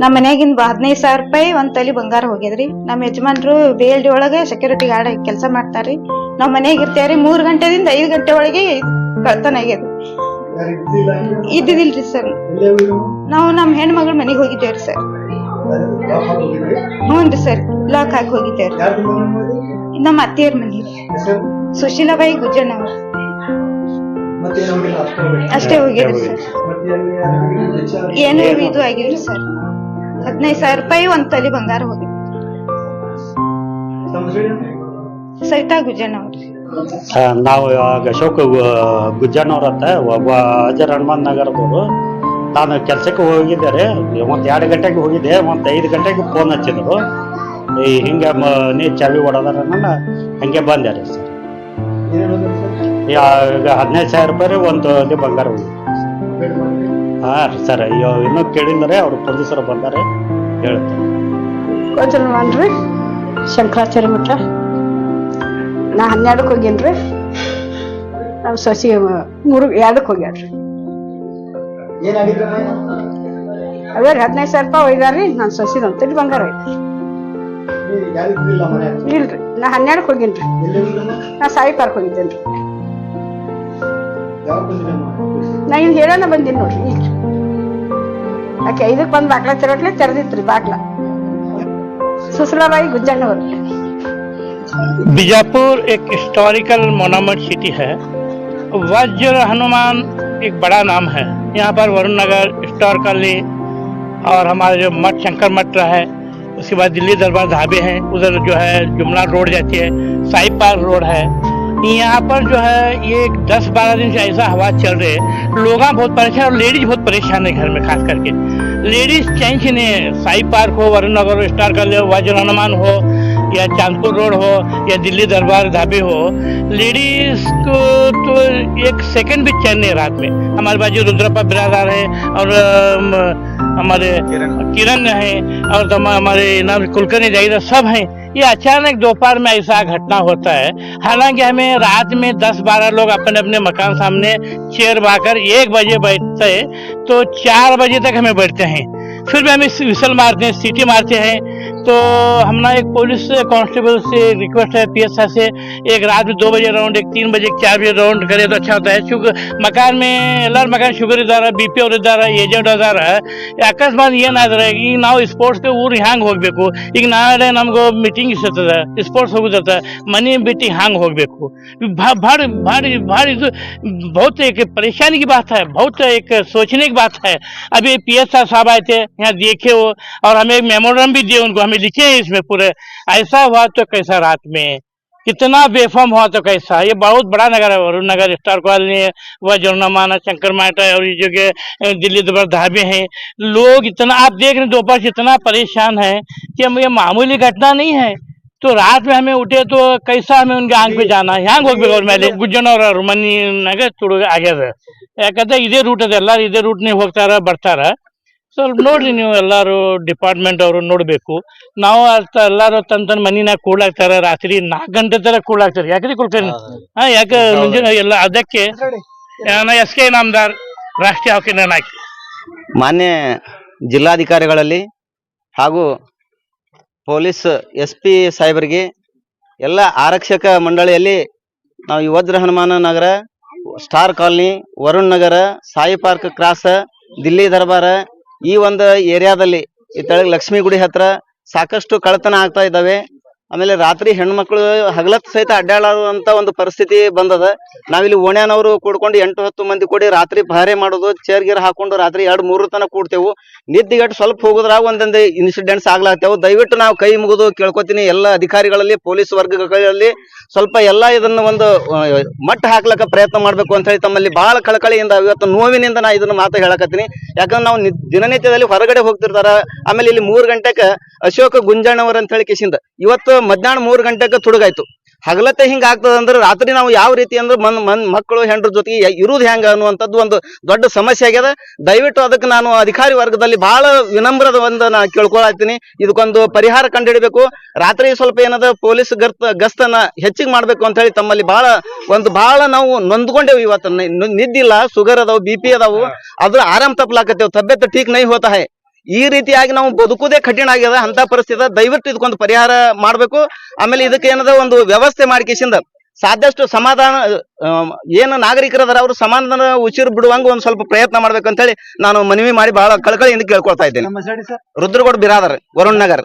ನಮ್ಮ ಮನೆಯಾಗಿಂದ ಹದಿನೈದು ಸಾವಿರ ರೂಪಾಯಿ ಒಂದ್ ತಲೆ ಬಂಗಾರ ಹೋಗ್ಯದ್ರಿ. ನಮ್ಮ ಯಜಮಾನ್ರು ಬಿ ಎಲ್ ಡಿ ಒಳಗೆ ಸೆಕ್ಯೂರಿಟಿ ಗಾರ್ಡ್ ಕೆಲಸ ಮಾಡ್ತಾರ್ರಿ. ನಾವ್ ಮನೆಯಾಗ ಇರ್ತೇವ್ರಿ ಮೂರ್ ಗಂಟೆದಿಂದ ಐದ್ ಗಂಟೆ ಒಳಗೆ ಕಳ್ತನ ಆಗ್ಯದ. ಇದ್ದಿದಿಲ್ರಿ ಸರ್ ನಾವು ನಮ್ಮ ಹೆಣ್ಮಗಳ ಮನೆಗೆ ಹೋಗಿದ್ದೇವ್ರಿ ಸರ್ ಹ್ಞೂನ್ರಿ ಸರ್ ಲಾಕ್ ಹಾಕಿ ಹೋಗಿದ್ದೇವ್ರಿ. ನಮ್ಮ ಅತ್ತೆಯರ್ ಮನೆ ಸುಶೀಲಾಬಾಯಿ ಗುಜ್ಜಣ್ಣ ಅವ್ರು ಅಷ್ಟೇ ಹೋಗಿದ್ರು ಸರ್. ಏನು ಇದು ಆಗಿದ್ರು ಸರ್? ಹದಿನೈದು ಸಾವಿರ ರೂಪಾಯಿ ಒಂದ್ ತಲೆ ಬಂಗಾರ ಹೋಗಿ ಸವಿತಾ ಗುಜನ್ ಅವ್ರಿ. ನಾವು ಇವಾಗ ಅಶೋಕ್ ಗುಜ್ಜಣ್ಣವ್ರ ಅಂತ ಒಬ್ಬ ಅಜರ್ ಹನುಮಾನ್ ನಗರದವರು. ನಾನು ಕೆಲಸಕ್ಕೆ ಹೋಗಿದ್ದೆ ಒಂದ್ ಎರಡು ಗಂಟೆಗೆ ಹೋಗಿದ್ದೆ ಒಂದ್ ಐದು ಗಂಟೆಗೆ ಫೋನ್ ಹಚ್ಚಿದ್ರು. ಈ ಹಿಂಗೆ ನೀರು ಚಾವಿ ಹೊಡೆದಾರ ಹಂಗೆ ಬಂದೆ ರೀ ಸರ್. ಹದಿನೈದು ಸಾವಿರ ರೂಪಾಯಿ ರೀ ಒಂದು ಅಲ್ಲಿ ಬಂಗಾರ ಹೋಗಿ ಹಾಂ ರೀ ಸರ್ ಅಯ್ಯೋ ಇನ್ನೂ ಕೇಳಿದ್ದಾರೆ ಅವ್ರು ಪೊಲೀಸರು ಬಂದಾರೆ ಹೇಳ್ತಾರೆ. ಕೋಚಲ್ಮಾನ್ರಿ ಶಂಕರಾಚಾರ್ಯ ಮಠ. ನಾ ಹನ್ನೆರಡಕ್ಕೆ ಹೋಗ್ಯನ್ರಿ ನಮ್ಮ ಸಸಿ ಮೂರು ಎರಡಕ್ಕೆ ಅದೇ ರೀ ಹದಿನೈದು ಸಾವಿರ ರೂಪಾಯಿ ಒಯ್ದಾರ್ರಿ ನನ್ನ ಸೊಸಿದ ಅಂತೇಳಿ ಬಂಗಾರ ಐತಿ ಇಲ್ರಿ ನಾ ಹನ್ನೆರಡಕ್ಕೆ ಹೋಗಿನ್ರಿ ನಾ ಸಾಯಿ ಪಾರ್ಕ್ ಹೋಗಿದ್ದೇನ್ರಿ. ನಾ ಇನ್ನು ಹೇಳೋಣ ಬಂದೀನಿ ನೋಡ್ರಿ ಈಗ ಆಕೆ ಐದಕ್ಕೆ ಬಂದು ಬಾಗ್ಲ ತೆರಟ್ಲೆ ತೆರೆದಿತ್ರಿ ಬಾಗ್ಲ ಸುಸಲಾಬಾಯಿ ಗುಜ್ಜಣ್ಣವ್ರು बीजापुर एक हिस्टोरिकल मोनामट सिटी है वज्र हनुमान एक बड़ा नाम है यहाँ पर वरुण नगर स्टोर कॉलोनी और हमारा जो मठ शंकर मठ रहा है उसके बाद दिल्ली दरबार ढाबे हैं उधर जो है जुमला रोड जाती है साई पार्क रोड है यहाँ पर जो है ये दस बारह दिन से ऐसा हवा चल रही है। लोग बहुत परेशान और लेडीज़ बहुत परेशान है घर में खास करके। लेडीज़ चेंज नहीं है। साई पार्क हो वरुण नगर हो स्टार कॉलोनी हो वज्र हनुमान हो या चांदपुर रोड हो या दिल्ली दरबार ढाबे हो। लेडीज़ को तो एक सेकंड भी चैन नहीं रात में। हमारे बाजू रुद्रप्पा बिरादार है और हमारे किरण। है और हमारे नाम कुलकर्णी जाहिदा सब हैं। ये अचानक दोपहर में ऐसा घटना होता है। हालाँकि हमें रात में दस बारह लोग अपने अपने मकान सामने चेयर बाकर एक बजे बैठते हैं तो चार बजे तक हमें बैठते हैं। फिर भी हमें विसल मारते हैं, सीटी मारते हैं तो हमने एक पुलिस कांस्टेबल से रिक्वेस्ट है पीएसआई से एक रात में दो बजे राउंड एक तीन बजे एक चार बजे राउंड करे तो अच्छा होता है क्योंकि मकान में ಎಲ್ಲರ ಮಕಾನ್ ಶುಗರ್ ಇದ್ದಾರೆ ಬಿ ಪಿ ಅವ್ರು ಇದ್ದಾರೆ ಏಜೆಂಟ್ ಅದಾರ ಅಕಸ್ಮಾತ್ ಏನಾದ್ರೆ ಈಗ ನಾವು ಸ್ಪೋರ್ಟ್ಸ್ಗೆ ಊರು ಹ್ಯಾಂಗ್ ಹೋಗ್ಬೇಕು ಈಗ ನಾಳೆ ನಮ್ಗೆ ಮೀಟಿಂಗ್ ಇರ್ತದ ಸ್ಪೋರ್ಟ್ಸ್ ಹೋಗುತ್ತ ಮನೆ ಬಿಟ್ಟು ಹ್ಯಾಂಗ್ ಹೋಗ್ಬೇಕು भा- भारी भारी भारी जो बहुत एक परेशानी की बात है बहुत एक सोचने की बात है अभी पी एस साहब आए थे यहाँ देखे हो और हमें एक मेमोरम भी दिए उनको हमें लिखे हैं इसमें पूरे ऐसा हुआ तो कैसा रात में कितना बेफाम हुआ तो कैसा ये बहुत बड़ा नगर है वरुण नगर स्टार कॉलोनी है वह जौनामाना शंकर माटा है और ये जो कि अ, दिल्ली दरबार ढाबे हैं लोग इतना आप देख रहे हैं दोपहर से इतना परेशान है कि हम ये मामूली घटना नहीं है तो रात में हमें उठे तो कैसा हमें उनके आंख पे जाना है ಹ್ಯಾಂಗ್ ಹೋಗ್ಬೇಕು ಅವ್ರ ಮೇಲೆ ಗುಜ್ಜನವ್ರ ಮನಿನಾಗ ತುಡು ಆಗ್ಯದ ಯಾಕಂದ್ರೆ ಇದೇ ರೂಟ್ ಅದ ಎಲ್ಲಾರು ಇದೇ ರೂಟ್ ನೀವು ಹೋಗ್ತಾರ ಬರ್ತಾರ ಸ್ವಲ್ಪ ನೋಡ್ರಿ ನೀವು ಎಲ್ಲಾರು ಡಿಪಾರ್ಟ್ಮೆಂಟ್ ಅವರು ನೋಡ್ಬೇಕು. ನಾವು ಅರ್ಥ ಎಲ್ಲಾರು ತನ್ ತನ್ನ ಮನಿನಾಗ ಕೂಡ್ಲಾಕ್ತಾರ ರಾತ್ರಿ ನಾಲ್ಕು ಗಂಟೆ ತರ ಕೂಡ್ಲಾಕ್ತಾರ ಯಾಕ್ರಿ ಕುಲ್ಕರ್ಣಿ ಹಾ ಯಾಕ ಮುಂಜಾನೆ ಎಲ್ಲ ಅದಕ್ಕೆ ಎಸ್ ಕೆ ನಾಮದಾರ್ ರಾಷ್ಟ್ರೀಯ ಹಾಕಿ ನಾಯಕ ಮಾನ್ಯ ಜಿಲ್ಲಾಧಿಕಾರಿಗಳಲ್ಲಿ ಹಾಗೂ ಪೊಲೀಸ್ ಎಸ್ ಪಿ ಸಾಹೇಬರಿಗೆ ಎಲ್ಲ ಆರಕ್ಷಕ ಮಂಡಳಿಯಲ್ಲಿ ನಾವು ಈ Vajra Hanuman Nagar star colony Varun Nagar Sai park cross Delhi Darbar ಈ ಒಂದು ಏರಿಯಾದಲ್ಲಿ ಈ ತೆಳಗ್ ಲಕ್ಷ್ಮಿ ಗುಡಿ ಹತ್ರ ಸಾಕಷ್ಟು ಕಳ್ಳತನ ಆಗ್ತಾ ಇದ್ದಾವೆ. ಆಮೇಲೆ ರಾತ್ರಿ ಹೆಣ್ಮಕ್ಳು ಹಗಲತ್ ಸಹಿತ ಅಡ್ಡಾಡುವಂತ ಒಂದು ಪರಿಸ್ಥಿತಿ ಬಂದದ. ನಾವಿಲ್ಲಿ ಓಣ್ಯಾನವರು ಕೂಡ್ಕೊಂಡು ಎಂಟು ಹತ್ತು ಮಂದಿ ಕೂಡಿ ರಾತ್ರಿ ಪಹರೆ ಮಾಡೋದು ಚೇರ್ ಗೀರ್ ಹಾಕೊಂಡು ರಾತ್ರಿ ಎರಡು ಮೂರು ತನಕ ಕೂಡ್ತೇವೆ. ನಿದ್ದಿಗಟ್ಟು ಸ್ವಲ್ಪ ಹೋಗೋದ್ರಾಗ ಒಂದೊಂದು ಇನ್ಸಿಡೆಂಟ್ಸ್ ಆಗ್ಲಾಗ್ತೇವೆ. ದಯವಿಟ್ಟು ನಾವು ಕೈ ಮುಗಿದು ಕೇಳ್ಕೊತೀನಿ, ಎಲ್ಲ ಅಧಿಕಾರಿಗಳಲ್ಲಿ, ಪೊಲೀಸ್ ವರ್ಗಗಳಲ್ಲಿ ಸ್ವಲ್ಪ ಎಲ್ಲ ಇದನ್ನ ಒಂದು ಮಟ್ಟ ಹಾಕ್ಲಕ್ಕ ಪ್ರಯತ್ನ ಮಾಡ್ಬೇಕು ಅಂತ ಹೇಳಿ ತಮ್ಮಲ್ಲಿ ಬಹಳ ಕಳಕಳಿಯಿಂದ, ಇವತ್ತು ನೋವಿನಿಂದ ನಾ ಇದನ್ನ ಮಾತು ಹೇಳಕತ್ತೀನಿ. ಯಾಕಂದ್ರೆ ನಾವು ದಿನನಿತ್ಯದಲ್ಲಿ ಹೊರಗಡೆ ಹೋಗ್ತಿರ್ತಾರ. ಆಮೇಲೆ ಇಲ್ಲಿ ಮೂರು ಗಂಟೆಗೆ ಅಶೋಕ ಗುಂಜಣ್ಣವರ್ ಅಂತ ಹೇಳಿ ಕಿಶಿಂದ ಇವತ್ತು ಮಧ್ಯಾಹ್ನ ಮೂರು ಗಂಟೆಗೆ ತುಡುಗಾಯ್ತು. ಹಗಲತ್ತೆ ಹಿಂಗ ಆಗ್ತದ ಅಂದ್ರೆ ರಾತ್ರಿ ನಾವು ಯಾವ ರೀತಿ ಅಂದ್ರೆ ಮನ್ ಮನ್ ಮಕ್ಕಳು ಹೆಂಡ್ರ ಜೊತೆಗೆ ಇರೋದು ಇರುವುದು ಹೆಂಗ ಅನ್ನುವಂಥದ್ದು ಒಂದು ದೊಡ್ಡ ಸಮಸ್ಯೆ ಆಗ್ಯದ. ದಯವಿಟ್ಟು ಅದಕ್ಕೆ ನಾನು ಅಧಿಕಾರಿ ವರ್ಗದಲ್ಲಿ ಬಹಳ ವಿನಮ್ರದ ಒಂದು ನಾ ಕೇಳ್ಕೊಳತ್ತೀನಿ. ಇದಕ್ಕೊಂದು ಪರಿಹಾರ ಕಂಡುಹಿಡಬೇಕು ರಾತ್ರಿ ಸ್ವಲ್ಪ ಏನದ ಪೊಲೀಸ್ ಗರ್ತ ಗಸ್ತನ ಹೆಚ್ಚಿಗೆ ಮಾಡ್ಬೇಕು ಅಂತ ಹೇಳಿ ತಮ್ಮಲ್ಲಿ ಬಹಳ ಒಂದು ಬಹಳ ನಾವು ನೊಂದ್ಕೊಂಡೇವು ಇವತ್ತು. ನಿದ್ದಿಲ್ಲ ಶುಗರ್ ಅದಾವು ಬಿ ಪಿ ಅದಾವು. ಅದ್ರ ಆರಾಮ್ ತಪ್ಪಲಾಕತ್ತೇವು ತಬ್ಯತ್ ಟೀಕ್ ನೈ ಹೋತಾ ಹೈ. ಈ ರೀತಿಯಾಗಿ ನಾವು ಬದುಕುದೇ ಕಠಿಣ ಆಗ್ಯದ ಅಂತ ಪರಿಸ್ಥಿತಿ. ದಯವಿಟ್ಟು ಇದಕ್ಕೊಂದು ಪರಿಹಾರ ಮಾಡ್ಬೇಕು. ಆಮೇಲೆ ಇದಕ್ಕೆ ಏನದ ಒಂದು ವ್ಯವಸ್ಥೆ ಮಾಡ್ಕೇಸಿಂದ ಸಾಧ್ಯಷ್ಟು ಸಮಾಧಾನ ಏನು ನಾಗರಿಕರದಾರ ಅವರು ಸಮಾಧಾನ ಉಸಿರು ಬಿಡುವಂಗ ಒಂದ್ ಸ್ವಲ್ಪ ಪ್ರಯತ್ನ ಮಾಡ್ಬೇಕಂತೇಳಿ ನಾನು ಮನವಿ ಮಾಡಿ ಬಹಳ ಕಳಕಳಿಯಿಂದ ಕೇಳ್ಕೊಳ್ತಾ ಇದ್ದೇನೆ. ರುದ್ರಗೌಡ ಬಿರಾದರ್ ವರುಣ್ ನಗರ್.